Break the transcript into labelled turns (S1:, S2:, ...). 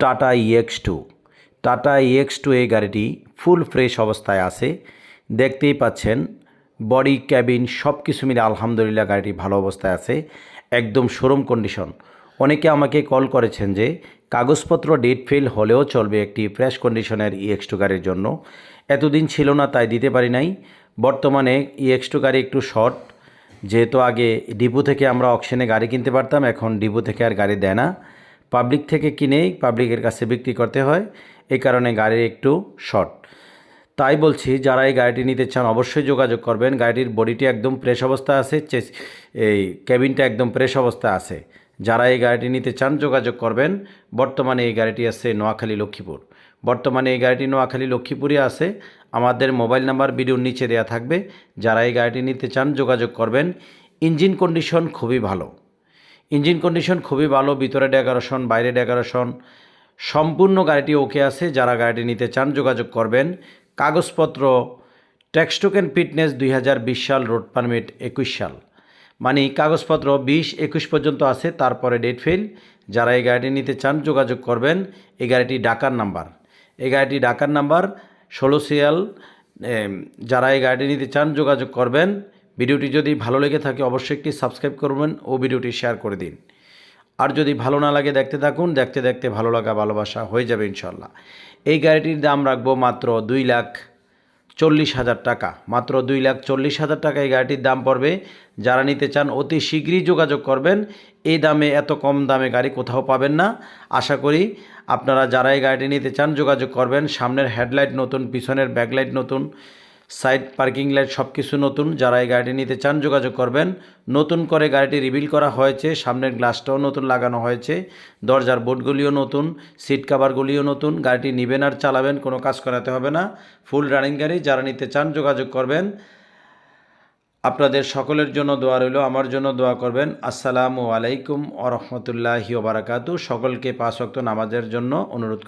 S1: Tata EX two Tata EX two এই গাড়িটি full fresh অবস্থায় আছে। দেখতেই পাচ্ছেন, বডি, ক্যাবিন সব কিছু মিলে আলহামদুলিল্লাহ গাড়িটি ভালো অবস্থায় আছে। একদম শোরুম কন্ডিশন। অনেকে আমাকে কল করেছেন যে, কাগজপত্র ডেট ফেল হলেও চলবে একটি ফ্রেশ কন্ডিশনের ইএক্স টু গাড়ির জন্য। এতদিন ছিল না, তাই দিতে পারি নাই। বর্তমানে ইএক্স টু গাড়ি একটু শর্ট। যেহেতু আগে ডিপো থেকে আমরা অকশনে গাড়ি কিনতে পারতাম, এখন ডিপো থেকে আর গাড়ি দেয় না। পাবলিক থেকে কিনেই পাবলিকের কাছে বিক্রি করতে হয়। এই কারণে গাড়ির একটু শর্ট। তাই বলছি, যারা এই গাড়িটি নিতে চান অবশ্যই যোগাযোগ করবেন। গাড়িটির বডিটি একদম ফ্রেশ অবস্থায় আছে এই ক্যাবিনটা একদম ফ্রেশ অবস্থায় আছে। যারা এই গাড়িটি নিতে চান যোগাযোগ করবেন। বর্তমানে এই গাড়িটি আছে নোয়াখালী লক্ষ্মীপুর। বর্তমানে এই গাড়িটি নোয়াখালী লক্ষ্মীপুরে আছে। আমাদের মোবাইল নাম্বার ভিডিওর নিচে দেওয়া থাকবে। যারা এই গাড়িটি নিতে চান যোগাযোগ করবেন। ইঞ্জিন কন্ডিশন খুবই ভালো। ইঞ্জিন কন্ডিশন খুবই ভালো, ভিতরে ডেকারেশন, বাইরে ডেকারেশন। সম্পূর্ণ গাড়িটি ওকে আছে, যারা গাড়িটি নিতে চান যোগাযোগ করবেন। কাগজপত্র ট্যাক্স টোকেন ফিটনেস দুই হাজার বিশ সাল, রোড পারমিট একুশ সাল। মানে কাগজপত্র বিশ, একুশ পর্যন্ত আছে, তারপরে ডেট ফেল। যারা এই গাড়িটি নিতে চান যোগাযোগ করবেন, এই গাড়িটি ডাকার নাম্বার। এই গাড়িটি ডাকার নাম্বার, ষোলো সিয়াল যারা এই গাড়িটি নিতে চান যোগাযোগ করবেন ভিডিওটি যদি ভালো লেগে থাকে, অবশ্যই একটি সাবস্ক্রাইব করবেন ও ভিডিওটি শেয়ার করে দিন। আর যদি ভালো না লাগে দেখতে থাকুন, দেখতে দেখতে ভালো লাগা, ভালোবাসা হয়ে যাবে ইনশাল্লাহ এই গাড়িটির দাম রাখব মাত্র দুই লাখ চল্লিশ হাজার টাকা। মাত্র দুই লাখ চল্লিশ হাজার টাকা এই গাড়িটির দাম পড়বে। যারা নিতে চান, অতি শীঘ্রই যোগাযোগ করবেন। এই দামে এত কম দামে গাড়ি কোথাও পাবেন না। আশা করি আপনারা যারা এই গাড়িটি নিতে চান, যোগাযোগ করবেন। সামনের হেডলাইট নতুন, পিছনের ব্যাকলাইট নতুন। সাইড পার্কিং লাইট সব কিছু নতুন। যারা এই গাড়িটি নিতে চান যোগাযোগ করবেন। নতুন করে গাড়িটি রিভিল করা হয়েছে। সামনের গ্লাসটাও নতুন লাগানো হয়েছে। দরজার বোর্ডগুলিও নতুন। সিট কাভারগুলিও নতুন। গাড়িটি নেবেন আর চালাবেন, কোনো কাজ করাতে হবে না। ফুল রানিং গাড়ি, যারা নিতে চান যোগাযোগ করবেন। আপনাদের সকলের জন্য দোয়া রইল, আমার জন্য দোয়া করবেন। আসসালামু আলাইকুম আ রহমতুল্লাহি ওবারাকাতু সকলকে পাঁচ ওয়াক্ত নামাজের জন্য অনুরোধ